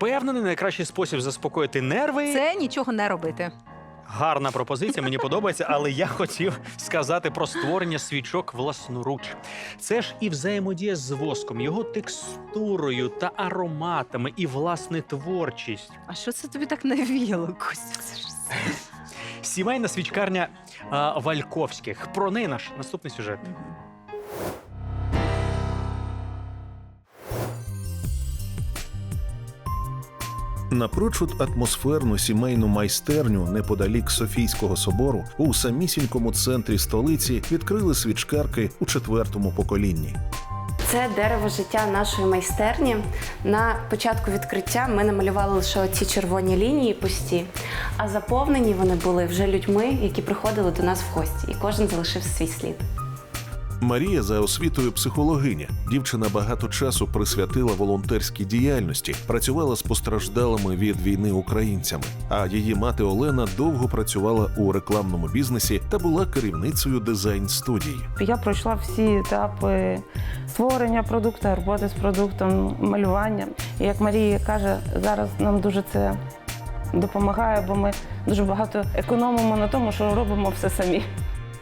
впевнений, найкращий спосіб заспокоїти нерви. Це нічого не робити. Гарна пропозиція, мені подобається, але я хотів сказати про створення свічок власноруч. Це ж і взаємодія з воском, його текстурою та ароматами, і власне творчість. А що це тобі так навіяло, Костя? Це ж все. Сімейна свічкарня а, Вальковських. Про неї наш наступний сюжет. Напрочуд атмосферну сімейну майстерню неподалік Софійського собору у самісінькому центрі столиці відкрили свічкарки у четвертому поколінні. Це дерево життя нашої майстерні. На початку відкриття ми намалювали лише оці червоні лінії пусті, а заповнені вони були вже людьми, які приходили до нас в гості, і кожен залишив свій слід. Марія за освітою психологиня. Дівчина багато часу присвятила волонтерській діяльності, працювала з постраждалими від війни українцями. А її мати Олена довго працювала у рекламному бізнесі та була керівницею дизайн-студії. Я пройшла всі етапи створення продукту, роботи з продуктом, малювання. І як Марія каже, зараз нам дуже це допомагає, бо ми дуже багато економимо на тому, що робимо все самі.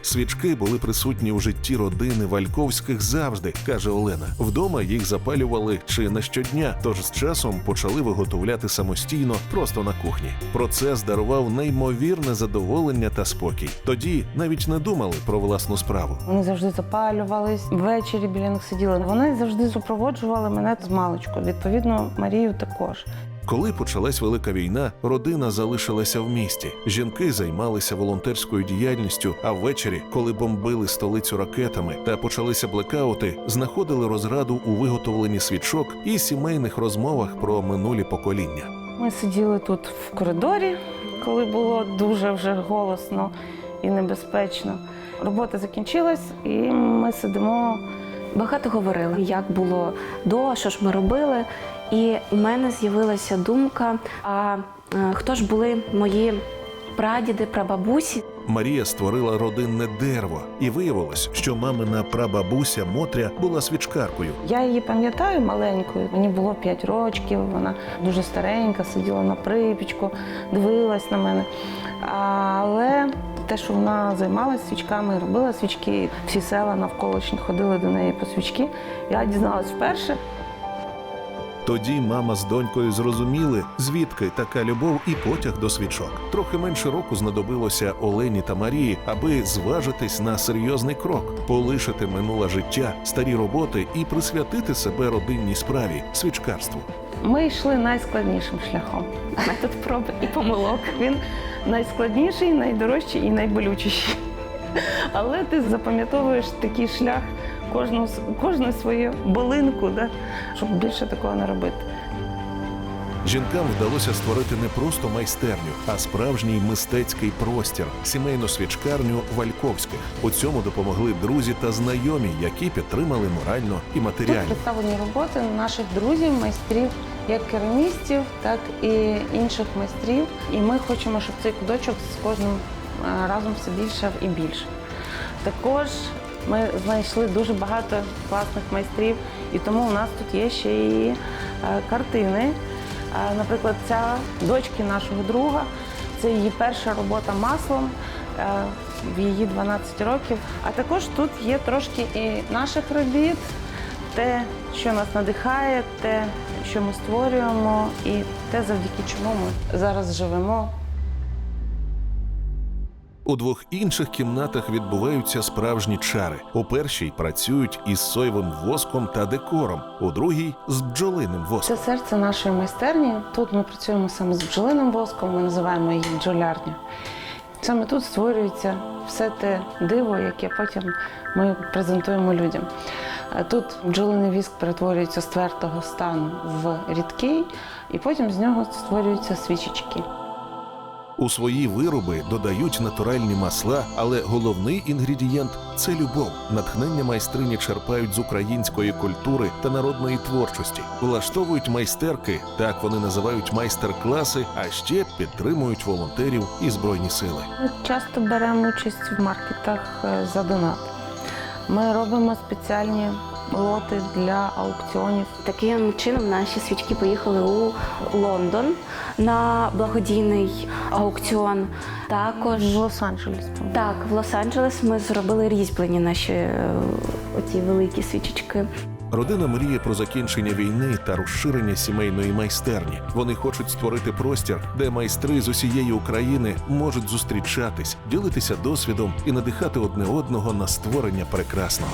Свічки були присутні у житті родини Вальковських завжди, каже Олена. Вдома їх запалювали чи не щодня, тож з часом почали виготовляти самостійно, просто на кухні. Процес дарував неймовірне задоволення та спокій. Тоді навіть не думали про власну справу. Вони завжди запалювались, ввечері біля них сиділи. Вони завжди супроводжували мене з маличку. Відповідно, Марію також. Коли почалась велика війна, родина залишилася в місті. Жінки займалися волонтерською діяльністю. А ввечері, коли бомбили столицю ракетами та почалися блекаути, знаходили розраду у виготовленні свічок і сімейних розмовах про минулі покоління. Ми сиділи тут в коридорі, коли було дуже вже голосно і небезпечно. Робота закінчилась, і ми сидимо. Багато говорили, як було до, що ж ми робили. І в мене з'явилася думка: а е, хто ж були мої прадіди, прабабусі? Марія створила родинне дерево, і виявилось, що мамина прабабуся Мотря була свічкаркою. Я її пам'ятаю маленькою. Мені було 5 років. Вона дуже старенька, сиділа на припічку, дивилась на мене. Але те, що вона займалася свічками, робила свічки, всі села навколишні ходили до неї по свічки. Я дізналась вперше. Тоді мама з донькою зрозуміли, звідки така любов і потяг до свічок. Трохи менше року знадобилося Олені та Марії, аби зважитись на серйозний крок, полишити минуле життя, старі роботи і присвятити себе родинній справі свічкарству. Ми йшли найскладнішим шляхом. Метод проби і помилок. Він найскладніший, найдорожчий і найболючіший. Але ти запам'ятовуєш такий шлях кожну, кожну свою болинку, да? щоб більше такого не робити. Жінкам вдалося створити не просто майстерню, а справжній мистецький простір, сімейну свічкарню Вальковських. У цьому допомогли друзі та знайомі, які підтримали морально і Тут представлені роботи наших друзів, майстрів, як керамістів, так і інших майстрів. І ми хочемо, щоб цей кудочок з кожним е, разом все більше і більше. Також ми знайшли дуже багато класних майстрів, і тому у нас тут є ще і е, картини. Наприклад, ця дочки нашого друга, це її перша робота маслом. е, В її 12 років. А також тут є трошки і наших робіт, те, що нас надихає, те, що ми створюємо, і те, завдяки чому ми зараз живемо. У двох інших кімнатах відбуваються справжні чари. У першій працюють із соєвим воском та декором, у другій з бджолиним воском. Це серце нашої майстерні. Тут ми працюємо саме з бджолиним воском, ми називаємо її бджолярня. Саме тут створюється все те диво, яке потім ми презентуємо людям. Е, Тут бджолиний віск перетворюється з твердого стану в рідкий, і потім з нього створюються свічечки. У свої вироби додають натуральні масла, але головний інгредієнт це любов. Натхнення майстрині черпають з української культури та народної творчості, влаштовують майстерки, так вони називають майстер-класи, а ще підтримують волонтерів і збройні сили. Ми часто беремо участь в маркетах е, за донат. Ми робимо спеціальні лоти для аукціонів. Таким чином наші свічки поїхали у Лондон на благодійний аукціон. Також В Лос-Анджелес. так, в Лос-Анджелес ми зробили різьблені наші е, оті великі свічечки. Родина мріє про закінчення війни та розширення сімейної майстерні. Вони хочуть створити простір, де майстри з усієї України можуть зустрічатись, ділитися досвідом і надихати одне одного на створення прекрасного.